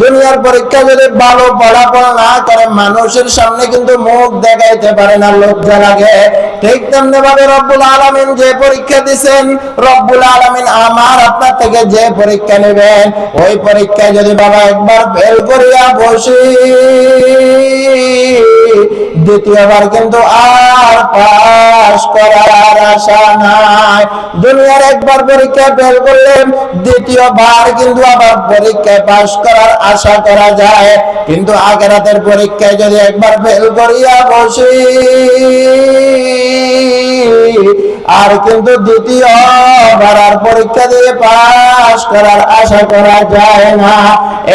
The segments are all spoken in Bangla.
দুনিয়ার পরীক্ষা যদি ভালো পড়াপড়া না করে, মানুষের সামনে কিন্তু মুখ দেখাইতে পারে না লজ্জা লাগে ঠিক তেমনি ভাবে রব্বুল আলমিন যে পরীক্ষা দিচ্ছেন রব্বুল আলমিন আমার আপনার থেকে যে পরীক্ষা নেবেন, ওই পরীক্ষায় যদি বাবা একবার ফেল করিয়া বসি দ্বিতীয়বার কিন্তু আর পাশ করার আশা নাই। দুনিয়ার একবার পরীক্ষা ফেল করলেন দ্বিতীয়বার কিন্তু আবার পরীক্ষায় পাশ করার আশা করা যায়। কিন্তু আগেরাতের পরীক্ষায় যদি একবার ফেল করিয়া বসি আর কিন্তু দ্বিতীয়বার আর পরীক্ষা দিয়ে পাস করার আশা করা যায় না।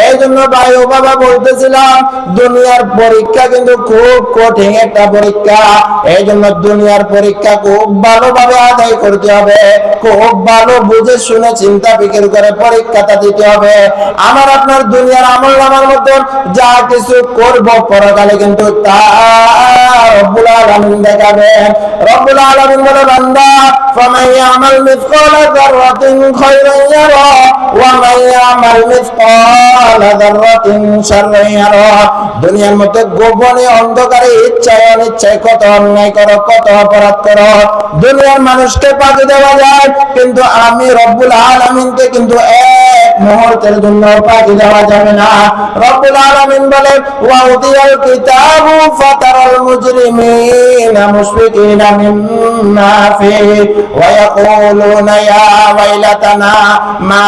এই জন্য ভাই ও বাবা বলতেছিলাম, দুনিয়ার পরীক্ষা কিন্তু খুব কঠিন একটা পরীক্ষা। এই জন্য দুনিয়ার পরীক্ষা খুব ভালোভাবে আদায় করতে হবে। খুব ভালো বুঝে শুনে চিন্তা ফিকির করে পরীক্ষাটা দিতে হবে। আমার আপনার দুনিয়ার আমল নামার মতন যা কিছু করব পরকালে কিন্তু তা রব্বুল আলামিন দেখাবেন। রব্বুল আলামিন বলে, বান্দা ফামান ইয়ামাল মিসকালা যাররাতিন খায়রান ইয়ারা ওয়া মান ইয়ামাল দুনিয়ার মধ্যে গোপনে অন্ধকারে ইচ্ছায় অনিচ্ছায় কত অন্যায় করো, কত অপরাধ করো। দুনিয়ার মানুষকে পাকে দেওয়া যায়, কিন্তু আমি রব্বুল আলামিনকে কিন্তু মুহূর্তের জন্য পাকে দেওয়া যাবে না। রব্বুল আলামিন বলে ওয়া কিতাবু ফাতারাল মুজরিমিনা মুশফিকিনা মিম্মা ফিহি ওয়া ইয়াকুলুনা ওয়াইলাতানা মা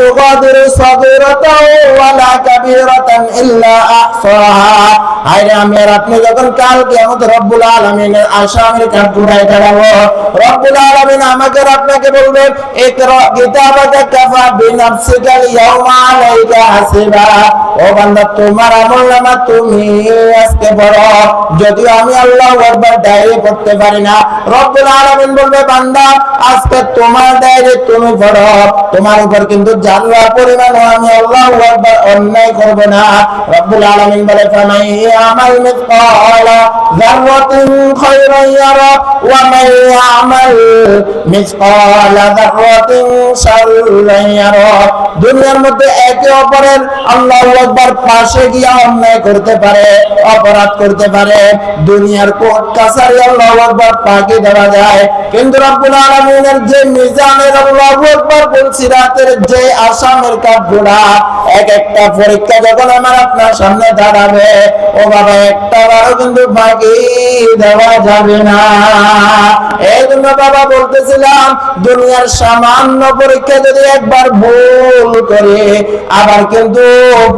ইউগাদিরু সাগীরাতাও ওয়ালা কাবীরাতান ইল্লা আহসাহা আরে আমি আর আপনি যখন কাল তোমার আমলনামা তুমি আজকে পড়ো। যদিও আমি আল্লাহু আকবার ডায়রি পড়তে পারি না, রব্বুল আলামিন বলবে, বান্দা, আজকে তোমার ডায়রি তুমি পড়ো। তোমার উপর কিন্তু জানলা পরিমাণ আমি আল্লাহ অন্যায় করব না। রব্বুল আলামিন বলে, ফামাই আমাল মিসকালা যাররাতিন খায়রান ইয়ারা, ওয়া মান ইয়ামাল মিসকালা যাররাতিন দুনিয়ার মধ্যে একে অপরের আল্লাহু আকবার পাশে অন্যায় করতে পারে, অপরাধ করতে পারে। দুনিয়ার কোর্ট কাছারি আল্লাহু আকবার পাকে দেওয়া যায়? কিন্তু রব্বুল আলামিনের যে মিজানের আল্লাহু আকবার বলছি, রাতের যে আসামের এক একটা পরীক্ষা যখন আমার আপনার সামনে দাঁড়াবে, ও বাবা, একটা বারও কিন্তু বাকি দেওয়া যাবে না। এই জন্য বাবা বলতেছিলাম, দুনিয়ার সামান্য পরীক্ষা যদি একবার ভুল করে, আবার কিন্তু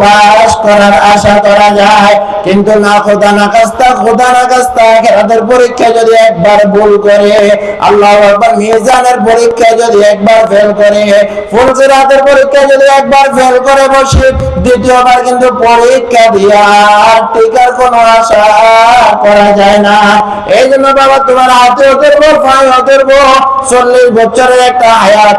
পাস করার আশা করা যায়। কিন্তু না, খোদা না কাস্তা খোদা না কাস্তা খেলাদের পরীক্ষা যদি একবার ভুল করে, আল্লাহ একবার মিজানের পরীক্ষা যদি একবার ফেল করে, ফুলসিরাতের পরীক্ষা যদি একবার ফেল করে বসে, দ্বিতীয়বার কিন্তু পরীক্ষা দিয়া টিকার কোনো আশা করা যায় না। এই জন্য বাবা, তোমার হাতে ধরবো পায়ে ধরবো চল্লিশ বছরের একটা হায়াত